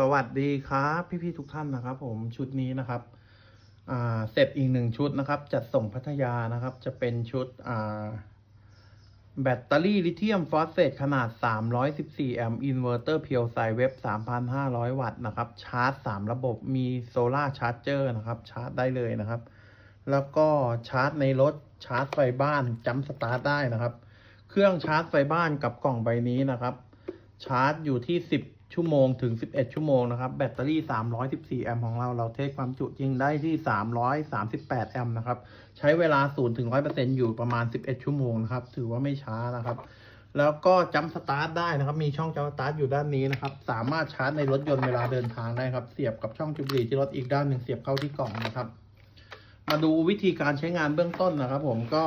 สวัสดีครับพี่ๆทุกท่านนะครับ ผมชุดนี้นะครับอ่าเสร็จอีกหนึ่งชุดนะครับ จัดส่งพัทยานะครับ จะเป็นชุดอ่าแบตเตอรี่ลิเธียมฟอสเฟตขนาด 314 แอมป์อินเวอร์เตอร์เพียวไซเว็บ 3,500 วัตต์นะครับ ชาร์จ 3 ระบบมีโซลาชาร์จเจอร์นะครับ ชาร์จได้เลยนะครับ แล้วก็ชาร์จในรถชาร์จไฟบ้านจัมสตาร์ทได้นะครับ เครื่องชาร์จไฟบ้านกับกล่องใบนี้นะครับ ชาร์จอยู่ที่ 10 ชั่วโมงถึง 11 ชั่วโมงนะครับ แบตเตอรี่ 314 แอมป์ของเรา เราเทคความจุจริงได้ที่ 338 แอมป์นะครับ ใช้เวลา 0 ถึง 100%อยู่ประมาณ 11 ชั่วโมงนะครับ ถือว่าไม่ช้านะครับ แล้วก็จัมสตาร์ทได้นะครับ มีช่องจัมสตาร์ทอยู่ด้านนี้นะครับ สามารถชาร์จในรถยนต์เวลาเดินทางได้ครับ เสียบกับช่องจุบุหรี่ที่รถอีกด้านหนึ่งเสียบเข้าที่กล่องนะครับ มาดูวิธีการใช้งานเบื้องต้นนะครับ ผม ก็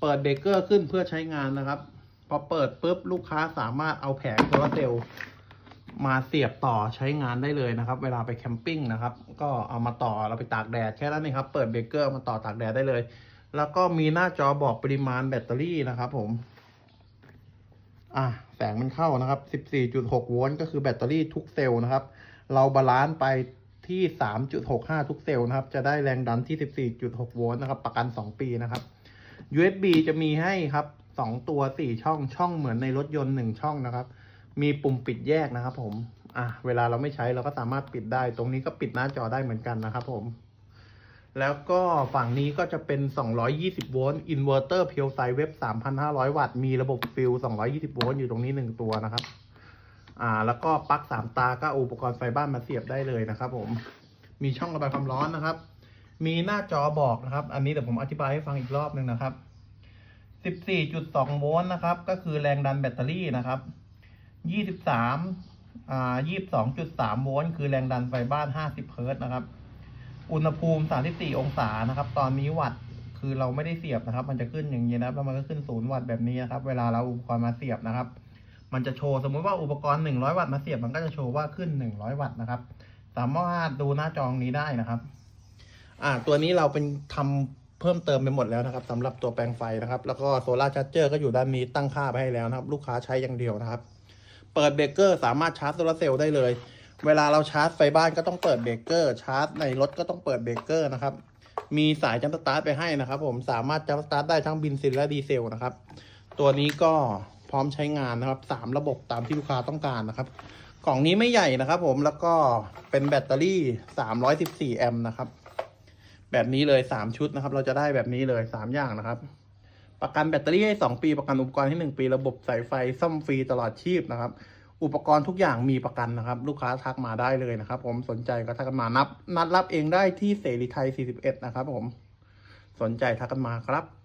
เปิดเบรกเกอร์ขึ้นเพื่อใช้งานนะครับ พอเปิดปุ๊บลูกค้าสามารถเอาแผงโซลาเซลล์ มาเสียบต่อใช้งานได้เลยนะครับ เวลาไปแคมปิ้งนะครับ ก็เอามาต่อเราไปตากแดดแค่นั้นเองครับ เปิดเบรกเกอร์มาต่อตากแดดได้เลย แล้วก็มีหน้าจอบอกปริมาณแบตเตอรี่นะครับผม อะแสงมันเข้านะครับ 14.6 โวลต์ก็คือแบตเตอรี่ทุกเซลล์นะครับ เราบาลานซ์ไปที่ 3.65 ทุกเซลล์นะครับ จะได้แรงดันที่ 14.6 โวลต์นะครับ ประกัน 2 ปีนะครับ USB จะมีให้ครับ 2 ตัว 4 ช่อง ช่องเหมือนในรถยนต์ 1 ช่องนะครับ มีปุ่มปิดแยกนะครับผม อะเวลาเราไม่ใช้เราก็สามารถปิดได้ ตรงนี้ก็ปิดหน้าจอได้เหมือนกันนะครับผม แล้วก็ฝั่งนี้ก็จะเป็น 220 โวลต์อินเวอร์เตอร์เพียวไซเว็บ 3,500 วัตต์ มีระบบฟิล220 โวลต์อยู่ตรงนี้ 1 ตัวนะครับ อ่า แล้วก็ปลั๊ก3 ตาก็อาอุปกรณ์ไฟบ้านมาเสียบได้เลยนะครับผม มีช่องระบายความร้อนนะครับ มีหน้าจอบอกนะครับ อันนี้เดี๋ยวผมอธิบายให้ฟังอีกรอบหนึ่งนะครับ 14.2 โวลต์นะครับ ก็คือแรงดันแบตเตอรี่นะครับ 23อ่า22.3โวลต์คือแรงดันไฟบ้าน50เฮิร์ตนะครับ อุณหภูมิ34องศานะครับ ตอนนี้วัตต์คือเราไม่ได้เสียบนะครับ มันจะขึ้นอย่างนี้นะครับ แล้วมันก็ขึ้นศูนย์วัตต์แบบนี้นะครับ เวลาเราอุปกรณ์มาเสียบนะครับ มันจะโชว์สมมุติว่าอุปกรณ์100วัตต์มาเสียบ มันก็จะโชว์ว่าขึ้น100วัตต์นะครับ สามารถดูหน้าจอนี้ได้นะครับ อ่า ตัวนี้เราเป็นทำเพิ่มเติมไปหมดแล้วนะครับสำหรับตัวแปลงไฟนะครับ แล้วก็โซลาร์ชาร์จเจอร์ก็อยู่ด้านนี้ตั้งค่าไปให้แล้วนะครับ ลูกค้าใช้อย่างเดียวนะครับ เปิดเบรกเกอร์สามารถชาร์จโซลาร์เซลล์ได้เลย เวลาเราชาร์จไฟบ้านก็ต้องเปิดเบรกเกอร์ชาร์จในรถก็ต้องเปิดเบรกเกอร์นะครับ มีสายจัมป์สตาร์ทไปให้นะครับ ผมสามารถจัมป์สตาร์ทได้ทั้งเบนซินและดีเซลนะครับ ตัวนี้ก็พร้อมใช้งานนะครับสามระบบตามที่ลูกค้าต้องการนะครับ กล่องนี้ไม่ใหญ่นะครับ ผมแล้วก็เป็นแบตเตอรี่ 314 แอมป์นะครับ แบบนี้เลย 3 ชุดนะครับ เราจะได้แบบนี้เลย 3 อย่างนะครับ ประกันแบตเตอรี่ให้ 2 ปี ประกันอุปกรณ์ให้ 1 ปี ระบบสายไฟซ่อมฟรีตลอดชีพนะครับ อุปกรณ์ทุกอย่างมีประกันนะครับ ลูกค้าทักมาได้เลยนะครับ ผมสนใจก็ทักกันมานับ นัดรับเองได้ที่เสรีไทย 41 นะครับ ผม สนใจทักกันมาครับ